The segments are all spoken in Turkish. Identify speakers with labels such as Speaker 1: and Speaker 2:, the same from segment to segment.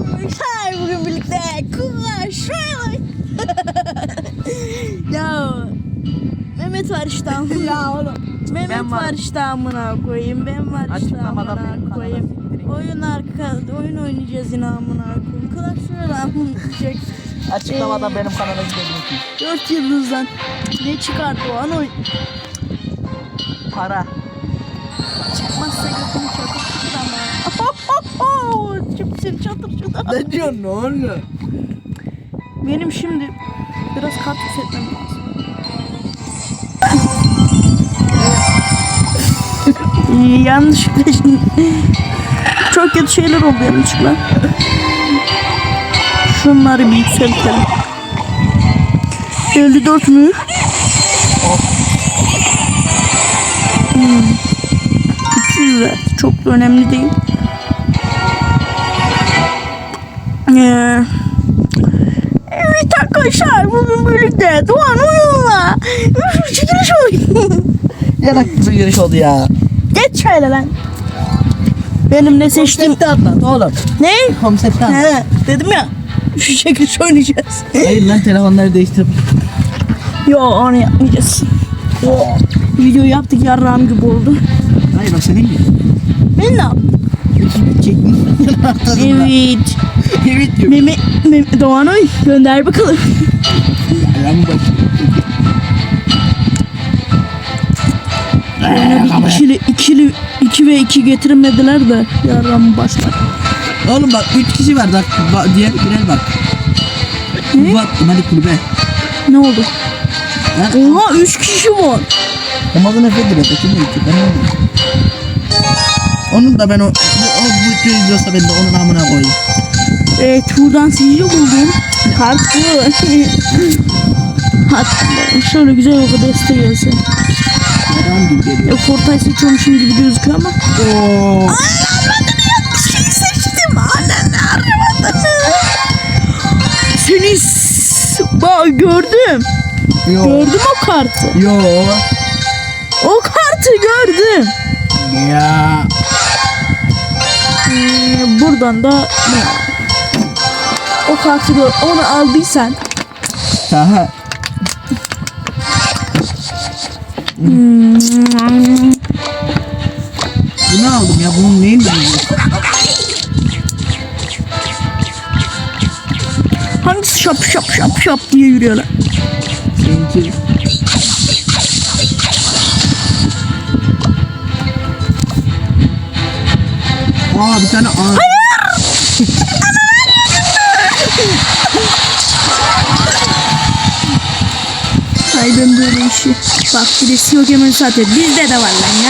Speaker 1: Arkadaşlar bugün birlikte konuşuyoruz. ya Mehmet var işte.
Speaker 2: Ya oğlum.
Speaker 1: Mehmet
Speaker 2: Ben
Speaker 1: var
Speaker 2: varım.
Speaker 1: işte amına koyayım. Ben var işte
Speaker 2: Açıklamada
Speaker 1: amına koyayım. Oyun arka oyun oynayacağız yine amına koyayım. Konuşuyoruz amına koyayım.
Speaker 2: Açıklamadan
Speaker 1: Ee,
Speaker 2: benim kanala gidebilirsiniz.
Speaker 1: Dört yıldızdan ne çıkardı o an oyun.
Speaker 2: Para.
Speaker 1: Çıkmazsa götünü ama. Çıksın çatır çatır.
Speaker 2: Ne diyorsun oluyor?
Speaker 1: Benim şimdi biraz kart hissetmem lazım. Yanlışlıkla şimdi çok kötü şeyler oldu yanlışlıkla. Şunları bir yükseltelim. 54 mü? Hmm. 300 ver. Çok da önemli değil. Ee, Evet arkadaşlar bugün birlikte Doğan oyunla çekiliş oyun.
Speaker 2: Yanak giriş oldu ya.
Speaker 1: Geç şöyle lan. Benim ne seçtiğim...
Speaker 2: Konsepti anlat oğlum.
Speaker 1: Ne?
Speaker 2: Konsepti anlat.
Speaker 1: He, dedim ya şu çekiliş oynayacağız.
Speaker 2: Hayır lan telefonları değiştirip.
Speaker 1: Yo onu yapmayacağız. Video yaptık yarrağım gibi oldu.
Speaker 2: Hayır o senin gibi.
Speaker 1: Ben ne yaptım?
Speaker 2: Çekmiş.
Speaker 1: Evet.
Speaker 2: Evet diyor.
Speaker 1: Mehmet, Mehmet Doğan oy gönder bakalım.
Speaker 2: Lan bak.
Speaker 1: Yine bir ikili, ikili, iki ve iki getirmediler de yarrağımı başlar.
Speaker 2: Oğlum bak 3 kişi var bak. bak diğer birer bak.
Speaker 1: Ne?
Speaker 2: Bak hadi kulübe.
Speaker 1: Ne oldu?
Speaker 2: Lan
Speaker 1: Oha üç kişi var.
Speaker 2: Ramazan Efe direkt kim bu iki? Ben onu. Onun da ben o, bu, o bu video izliyorsa ben de onun amına koyayım.
Speaker 1: Evet buradan sihirli buldum. Kart bu. Hatta şöyle güzel oldu deste gelse.
Speaker 2: Yaran gibi
Speaker 1: E,
Speaker 2: geliyor.
Speaker 1: Fortnite seçiyormuşum gibi gözüküyor ama.
Speaker 2: Oo.
Speaker 1: Şey seçtim. Ananı aramadın. Seni s- Bak gördüm.
Speaker 2: Yo.
Speaker 1: Gördüm o kartı.
Speaker 2: Yo.
Speaker 1: O kartı gördüm.
Speaker 2: Ya.
Speaker 1: Ee, buradan da ne? O gör. Onu aldıysan.
Speaker 2: Taha.
Speaker 1: Hmm,
Speaker 2: Bunu aldım ya. Bunun neyin bilmiyorsun?
Speaker 1: hangisi şap şap şap şap diye yürüyorlar.
Speaker 2: Seninki. Aa bir tane ağ.
Speaker 1: Ay ben böyle işi. Bak birisi yok hemen satıyor. Bizde de var lan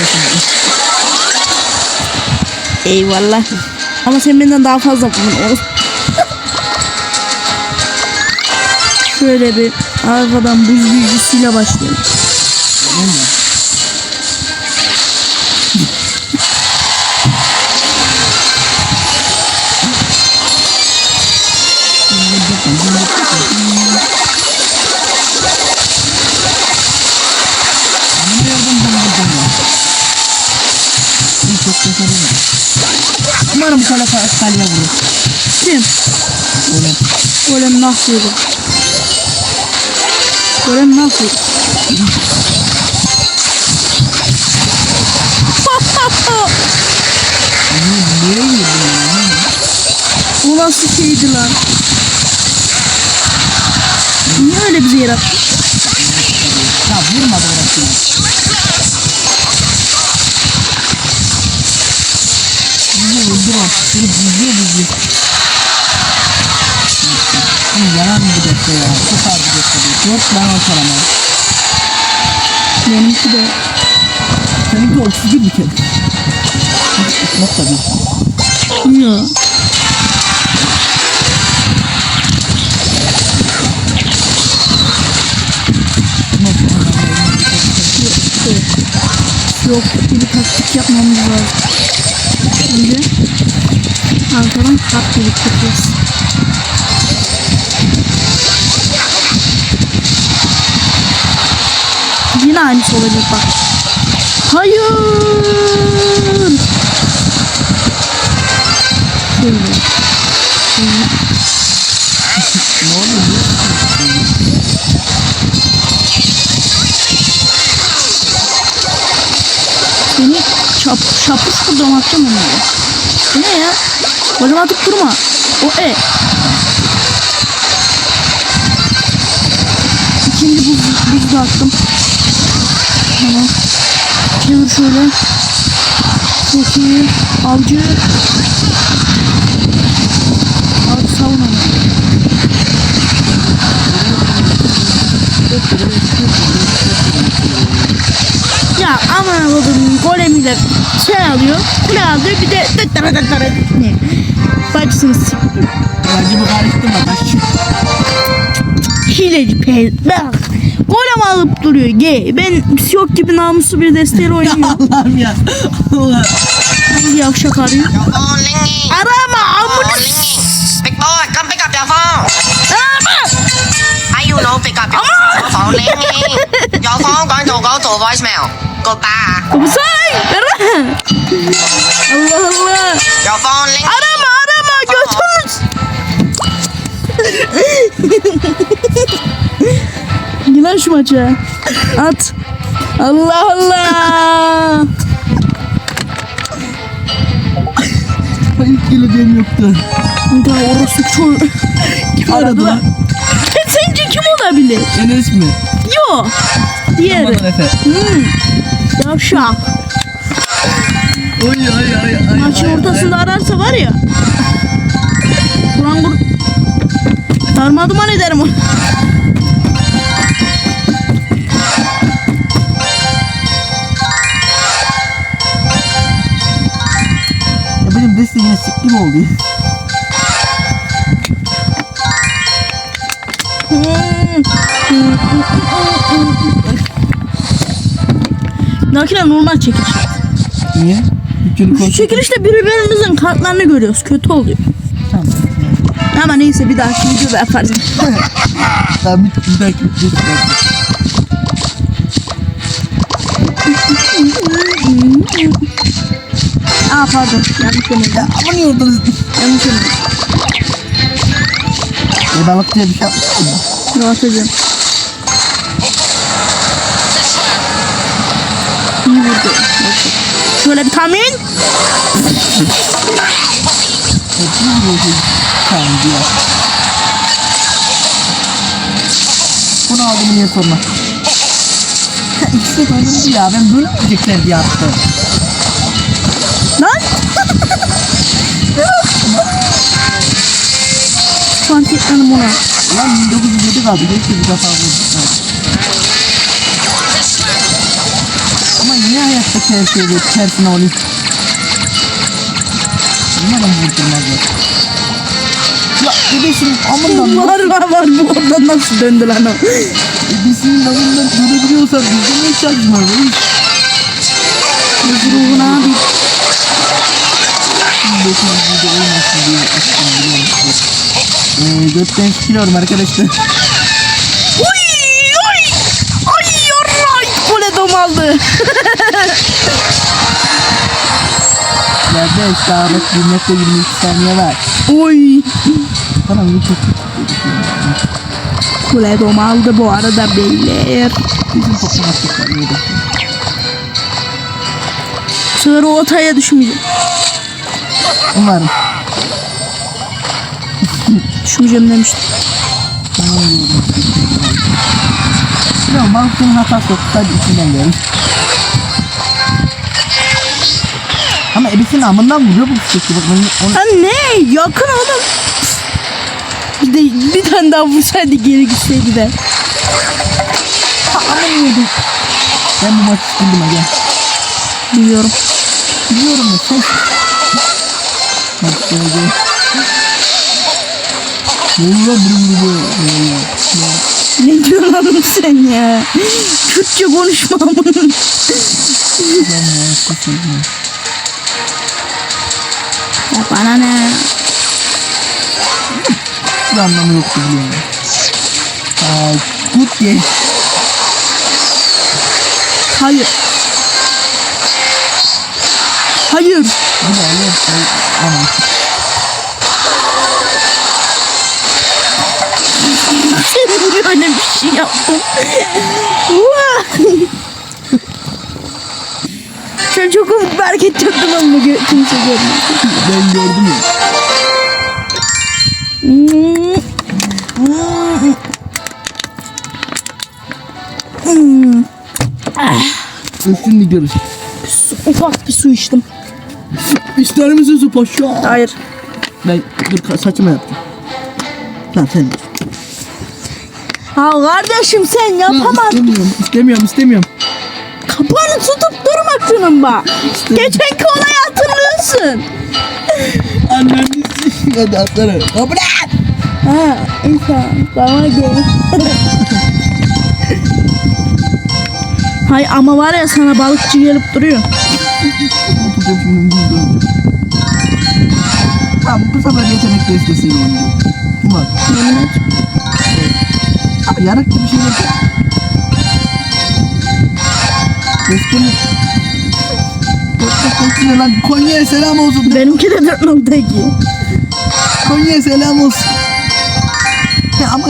Speaker 2: olsun.
Speaker 1: Eyvallah. Ama sen benden daha fazla bulun. Şöyle bir arkadan buz büyücüsüyle başlayalım.
Speaker 2: Tamam mı? Umarım bu kale kaleye vurur.
Speaker 1: Kim?
Speaker 2: Öyle.
Speaker 1: Golem mahvoldu. Golem mahvoldu.
Speaker 2: Nereye girdin ya?
Speaker 1: Bu nasıl şeydi lan? Niye öyle bizi yarattı?
Speaker 2: Ya vurmadı orası Bizi öldür o. Biri bizi bizi. Hı, Yalan bir dakika ya. Çok ağır bir dakika. Dört tane ortalama.
Speaker 1: Benimki de.
Speaker 2: Seninki 31 bir kere. Nokta bir.
Speaker 1: Ya. Yok bir taktik yapmamız lazım. Şimdi kart biriktireceğiz. Yine aynısı olacak bak. Hayır. Çap, şapış buradan atacağım onu. Bu ne ya? Bacım atıp durma. O e. İkinci buz, buz da attım. Tamam. Çevir şöyle. Çok iyi. Avcı. Avcı savun onu. Ya aman oğlum golemiyle şey alıyor. Ne alıyor bir de tıttara tıttara ne? Bacısını siktir.
Speaker 2: Bence bu karıştırma taş.
Speaker 1: Hileci pe... Bak. Golem alıp duruyor. Gay. Ben yok gibi namuslu bir desteğiyle oynuyorum.
Speaker 2: Allah'ım ya. Allah.
Speaker 1: Hangi yavşak arıyor? Arama
Speaker 3: ringing. Big boy, come pick up your phone.
Speaker 1: Arama.
Speaker 3: How you know pick up your phone? Your phone going to go to voicemail. Goodbye.
Speaker 1: Kapısay. Arama. Allah Allah.
Speaker 3: Phone ringing.
Speaker 1: Arama arama götürürüz. Lan şu maça. At. Allah Allah.
Speaker 2: Hiç geleceğim yoktu.
Speaker 1: Daha orası çoğu. Kim
Speaker 2: aradı?
Speaker 1: Sence kim olabilir?
Speaker 2: Enes mi?
Speaker 1: Yo. Diğeri.
Speaker 2: Aman Efe.
Speaker 1: Hmm. Yavşak.
Speaker 2: Oy ay ay ay.
Speaker 1: Maçın
Speaker 2: ay,
Speaker 1: ortasında ararsa var ya. Kur'an kur... Darmaduman ederim onu.
Speaker 2: Ya benim deste yine sikli mi oldu ya?
Speaker 1: Nakile normal çekiliş.
Speaker 2: Niye?
Speaker 1: Şu çekilişte birbirimizin kartlarını görüyoruz. Kötü oluyor.
Speaker 2: Tamam.
Speaker 1: Ama neyse bir dahaki videoda yaparız.
Speaker 2: Tamam bir, bir dakika. Bir dakika.
Speaker 1: Aa pardon. Yanlış yemedim.
Speaker 2: Aman yordunuz.
Speaker 1: Yanlış yemedim.
Speaker 2: E balıkçıya bir şey yapmadın mı?
Speaker 1: Dur atacağım. Vurdu. Şöyle bir tahmin.
Speaker 2: Bunu aldım niye sorma. İkisi bölündü ya. Ben bölünmeyecekler diye attım.
Speaker 1: Lan. Fantiklerim ona.
Speaker 2: Lan 1907 kaldı. Keşke bir defa vurduk. Niye hayattaki her şeyde tersine oluyor? Umarım vurdurmazlar. Ya bebeşim amından
Speaker 1: Var var var bu oradan nasıl döndü lan o?
Speaker 2: Ebesinin amından görebiliyorsan bizde ne çalışma var?
Speaker 1: Öz ruhuna abi.
Speaker 2: 1907 olmasın diye açtım biliyor musunuz? Ee, götten çıkıyorum arkadaşlar. 5 daha bak 1 metre 22 saniye var.
Speaker 1: Oy.
Speaker 2: Bana bunu çok
Speaker 1: Kuledom aldı bu arada beyler.
Speaker 2: Bizim topun attıklar yedi.
Speaker 1: Sığır ortaya.
Speaker 2: Umarım.
Speaker 1: Düşmeyeceğim demiştim.
Speaker 2: Tamam. Mahkum'un hatası yok. Hadi içinden gelin. Ebesinin amından vuruyor bu fişekli. Bak onu, onu
Speaker 1: Ha ne? Yakın oğlum. Bir de bir tane daha vursaydı geri gitseydi de.
Speaker 2: Ha, aman yedim. Ben bu maçı sildim ha gel.
Speaker 1: Biliyorum.
Speaker 2: Biliyorum ya sen. Bak şöyle gel. Lan bunu bu?
Speaker 1: Ne diyorsun oğlum sen ya? Türkçe konuşma amına. Ya bana ne?
Speaker 2: Hiçbir anlamı yoktu biliyorum. Aa, git geç.
Speaker 1: Hayır. Hayır.
Speaker 2: Hayır, hayır, hayır. Aman.
Speaker 1: Öyle bir şey yaptım. Sen çok komik bir hareket yaptın ama kimse görmüyor.
Speaker 2: Ben gördüm ya.
Speaker 1: Hmm.
Speaker 2: Üstünü görür.
Speaker 1: Ufak bir su içtim.
Speaker 2: İster misin su paşa?
Speaker 1: Hayır.
Speaker 2: Ben dur saçıma yaptım. Tamam sen.
Speaker 1: Ha kardeşim sen
Speaker 2: Lan
Speaker 1: yapamazsın.
Speaker 2: istemiyorum, istemiyorum, istemiyorum.
Speaker 1: Kapağını tutup durma şunun bak. Geçenki olayı hatırlıyorsun.
Speaker 2: Annemiz hadi atları. Kabul et.
Speaker 1: Ha, insan bana gel. Hay ama var ya sana balıkçı gelip duruyor.
Speaker 2: Tamam bu sefer yetenek destesiyle oynayacağım. Ulan.
Speaker 1: Yemin et.
Speaker 2: Abi yarak gibi şey yok. Destemi. Destemi lan Konya'ya selam olsun.
Speaker 1: Benimki de 4.2.
Speaker 2: Konya'ya selam olsun. Ya ama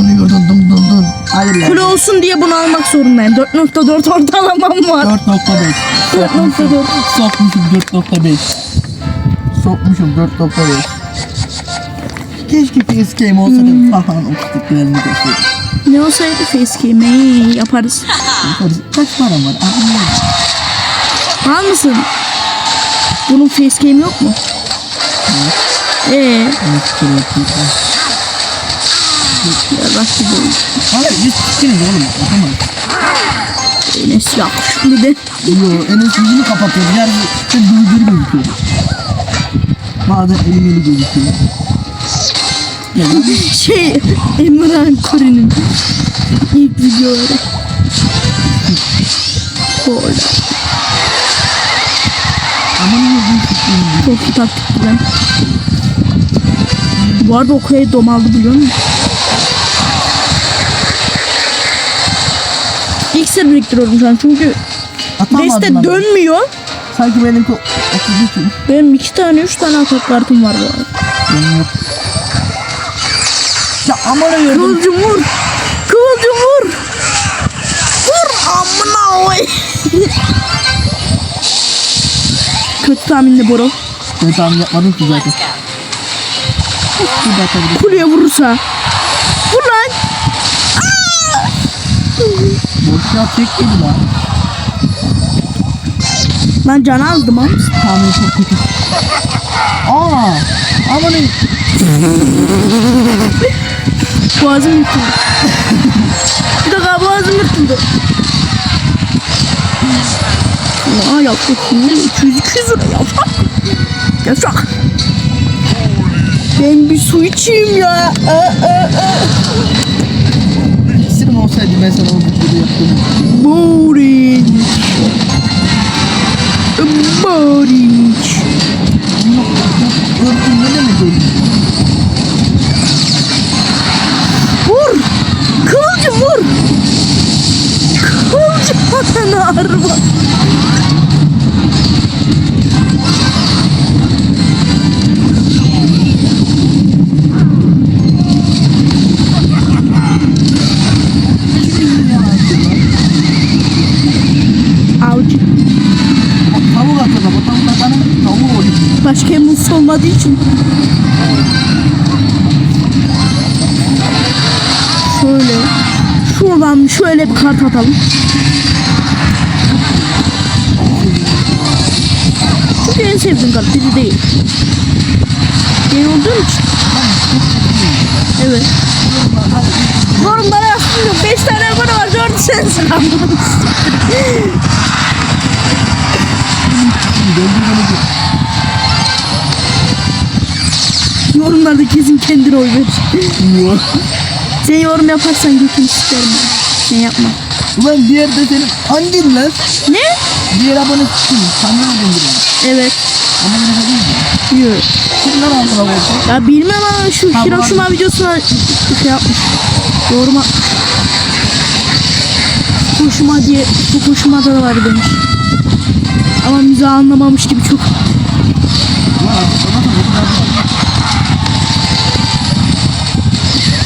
Speaker 2: onu yordun dun dun dun. Hayır lan.
Speaker 1: Kule olsun diye bunu almak zorundayım. 4.4 ortalamam var.
Speaker 2: 4.5 Sokmuşum
Speaker 1: 4.4.
Speaker 2: Sokmuşum 4.5 Sokmuşum 4.5 Keşke face game olsa da Tahan otistiklerini görseydim
Speaker 1: Ne olsaydı facecam'i yaparız.
Speaker 2: Yaparız. Kaç param var? Anlamadım.
Speaker 1: Al mısın? Bunun facecam yok mu? Eee
Speaker 2: Evet, yapayım.
Speaker 1: ya bak oldu.
Speaker 2: Hayır, yüz çıkınız oğlum. Yapamaz.
Speaker 1: Enes yakışıklı de.
Speaker 2: Yo, Enes yüzünü kapatıyor. Yer çok duyduğu gözüküyor. Bazen elim eli gözüküyor. Ya
Speaker 1: Şey Emran Kori'nin ilk videoları. Orada.
Speaker 2: Aman
Speaker 1: Çok iyi taktikti ben. Bu arada o kaya domaldı biliyor musun? İksir biriktiriyorum şu an çünkü deste dönmüyor.
Speaker 2: Sanki benimki 33 için.
Speaker 1: Benim iki tane üç tane atak kartım var bu arada.
Speaker 2: Benim yok. Ya aman yordum.
Speaker 1: Kıvılcım vur. Kıvılcım vur. Vur amına oy. Kötü tahminli Boro.
Speaker 2: Ben tahmin yapmadım ki zaten. Bir dakika bir dakika.
Speaker 1: Kuleye vurursa. Vur lan.
Speaker 2: Boşluğa çekmedi lan.
Speaker 1: Ben can aldım ama.
Speaker 2: Tahmin çok kötü. Aa! Amanın.
Speaker 1: Boğazım yırtıldı. Bir dakika boğazım yırtıldı. Aa yaptık. 200 200 lira yapsak. Yapsak. Ben bir su içeyim ya. Aa, aa, aa.
Speaker 2: İksirim olsaydı ben sana o videoyu yaptım.
Speaker 1: Boring. Boring.
Speaker 2: Örtün ne demek öyle?
Speaker 1: Vur. Kıvılcım vur. Kıvılcım bana arma. Olmadığı için. Şöyle. Şuradan şöyle bir kart atalım. Çünkü en sevdiğim kart biri değil. Yeni olduğum için. Evet. Yorumlara yazsın. 5 tane abone var. 4 sensin. Yorumlarda kesin kendine oy ver. Sen yorum yaparsan götünü isterim. Sen yapma.
Speaker 2: Ulan diğer de senin hangin lan?
Speaker 1: Ne?
Speaker 2: Diğer abone kim? Tanrı gönderiyor.
Speaker 1: Evet.
Speaker 2: Ama ne değil mi?
Speaker 1: Yok.
Speaker 2: Kimler aldı lan olsa?
Speaker 1: Ya bilmem ama şu
Speaker 2: Tamam.
Speaker 1: Hiroşima videosuna şey yapmış. Yorum atmış. Hoşuma diye hoşuma da var demiş. Ama mizah anlamamış gibi çok.
Speaker 2: Ulan sana da bu kadar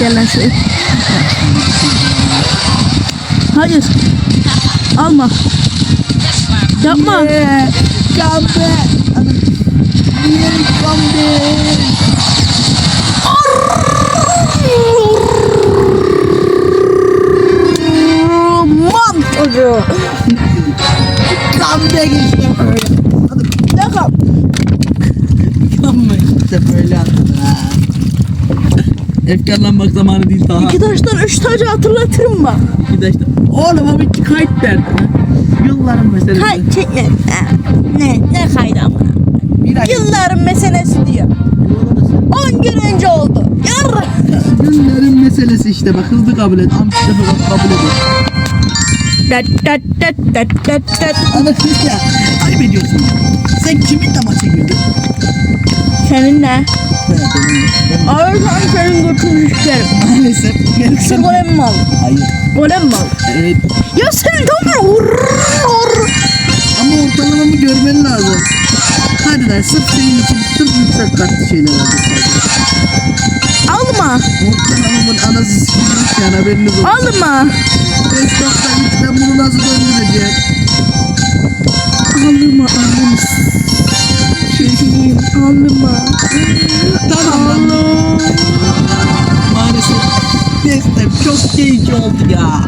Speaker 1: Gel lan şuraya. Hayır. Alma. Yapma.
Speaker 2: Yeah, come back. Yeah, come back.
Speaker 1: Man çocuğu.
Speaker 2: Back işte böyle. Back işte böyle. Efkarlanmak zamanı değil daha.
Speaker 1: İki taştan üç tacı hatırlatırım bak.
Speaker 2: İki işte. Oğlum abi iki kayıt derdi. Yılların meselesi.
Speaker 1: Kay çekme. Ha, Ne? Ne kaydı ama? Yılların meselesi diyor. 10 gün önce oldu. Yar.
Speaker 2: Günlerin meselesi işte bak hızlı kabul et. Amca bak kabul et.
Speaker 1: Dat dat dat dat dat dat.
Speaker 2: Ana ya ayıp ediyorsun. Sen kiminle maça girdin?
Speaker 1: Senin ne?
Speaker 2: Ben, ben,
Speaker 1: Ağırsan senin götünü sikerim.
Speaker 2: Maalesef. Gereksin.
Speaker 1: golem mal.
Speaker 2: Hayır.
Speaker 1: Golem mal.
Speaker 2: Evet.
Speaker 1: Ya sen tam vur.
Speaker 2: Ama ortalamamı görmen lazım. Hadi lan sırf senin için sırf yüksek katlı şeyler.
Speaker 1: Alma.
Speaker 2: Ortalamamın anası sikilmiş yani haberiniz olsun.
Speaker 1: Alma.
Speaker 2: 5.3 ben bunu nasıl döndüreceğim? Çok keyifli oldu ya.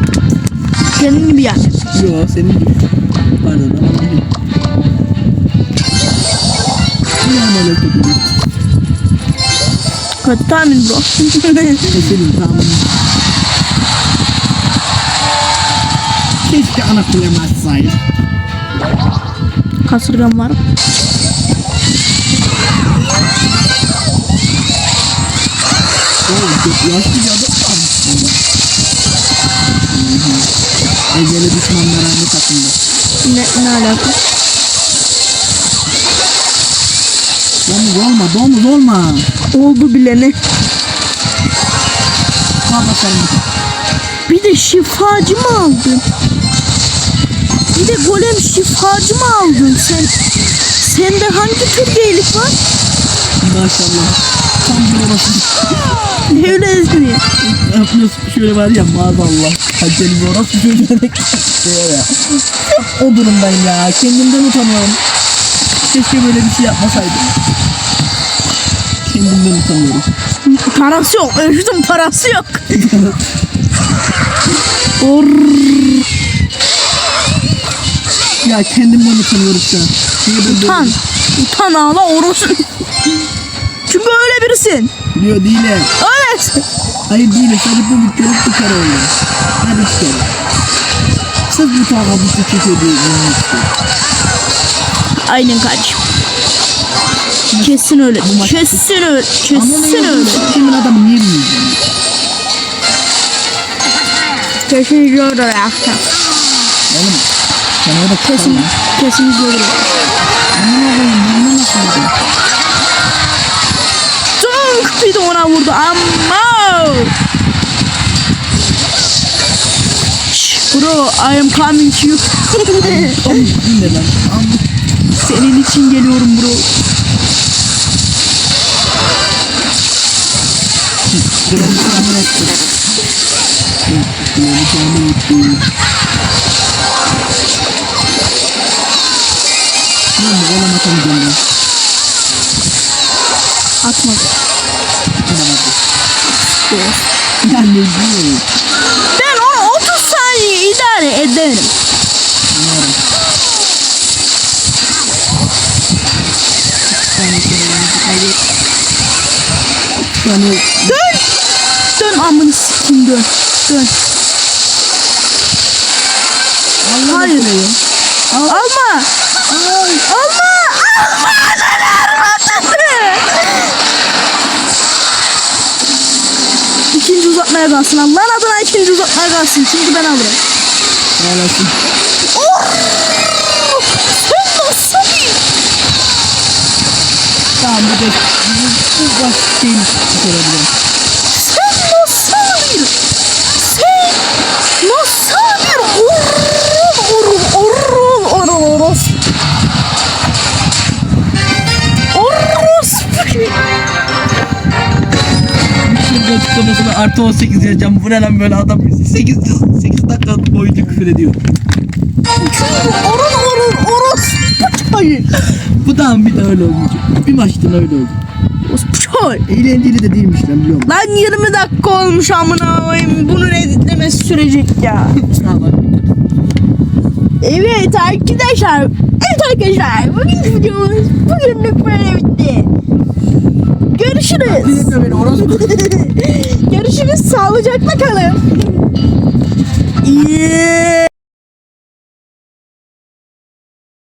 Speaker 1: Senin gibi yani.
Speaker 2: Yo senin gibi. Pardon ama benim. Ne ameliyat ediyorsun?
Speaker 1: Kötü tahmin bro.
Speaker 2: Senin tahminin. Keşke ana kulemi açsaydı.
Speaker 1: Kasırgam var.
Speaker 2: Oğlum yaşlı bir adam varmış. Eceli düşmanlar aynı takımda.
Speaker 1: Ne, ne alaka?
Speaker 2: Domuz olma, domuz olma.
Speaker 1: Oldu bileni.
Speaker 2: Baba sen
Speaker 1: Bir de şifacı mı aldın? Bir de golem şifacı mı aldın sen? Sende hangi tür beylik var?
Speaker 2: maşallah. Tam bir orası.
Speaker 1: Öyle?
Speaker 2: Yapıyorsun şöyle var ya maazallah. Haceli bir orası çocuğuna ya. O durumdayım ya. Kendimden utanıyorum. Keşke böyle bir şey yapmasaydım. Kendimden utanıyorum.
Speaker 1: Parası yok. Ölçtüm parası yok. Or.
Speaker 2: ya kendimden utanıyorum şu an. Niye böyle-
Speaker 1: Utan. Utan ağla orası. Çünkü öyle birisin.
Speaker 2: Diyor değilim.
Speaker 1: Öylesin.
Speaker 2: Hayır değilim. Sadece bu videoluk bir kere oluyor. Hadi bir kere. Sırf bu bu çekiyor diye istiyorum.
Speaker 1: Aynen kardeşim. Kesin öyle. Kesin öyle. Kesin öyle.
Speaker 2: Kimin adamı niye bilmiyorum?
Speaker 1: Kesin öyle.
Speaker 2: Oğlum sen orada
Speaker 1: Kesin. Kesin öyle.
Speaker 2: Aman Allah'ım bunu nasıl yapayım?
Speaker 1: Dunk bir de ona vurdu. Amma. Bro, I am coming to you. Senin için geliyorum bro.
Speaker 2: Kremi Diyorum?
Speaker 1: Ben onu 30 saniye idare ederim.
Speaker 2: Yani
Speaker 1: Dön. Dön amını sikim dön. Dön.
Speaker 2: Allah
Speaker 1: Hayır.
Speaker 2: Hayır.
Speaker 1: Alma.
Speaker 2: Ay.
Speaker 1: Alma. Alma. Kalsın. Allah'ın adına ikinci uzatmaya kalsın. Çünkü ben alırım.
Speaker 2: Ağlasın.
Speaker 1: Oh! Sen nasıl bir...
Speaker 2: Tamam bu da bu, bu baş şeyini çıkarabilirim.
Speaker 1: Oros.
Speaker 2: Bütün açıklamasını artı 18 yazacağım. Bu ne lan böyle adam 8, 8 dakika boyunca küfür ediyor.
Speaker 1: Orun orun orun.
Speaker 2: Bu da bir de öyle olmayacak. Bir maçtan öyle oldu.
Speaker 1: Çay.
Speaker 2: Eğlenceli de değilmiş lan biliyor musun?
Speaker 1: Lan 20 dakika olmuş amına koyayım. Bunun editlemesi sürecek ya. Evet arkadaşlar. Evet arkadaşlar. Bugün videomuz bugünlük böyle bitti. Görüşürüz.
Speaker 2: Dinle beni orospu.
Speaker 1: Görüşürüz. Sağlıcakla kalın. Yeah.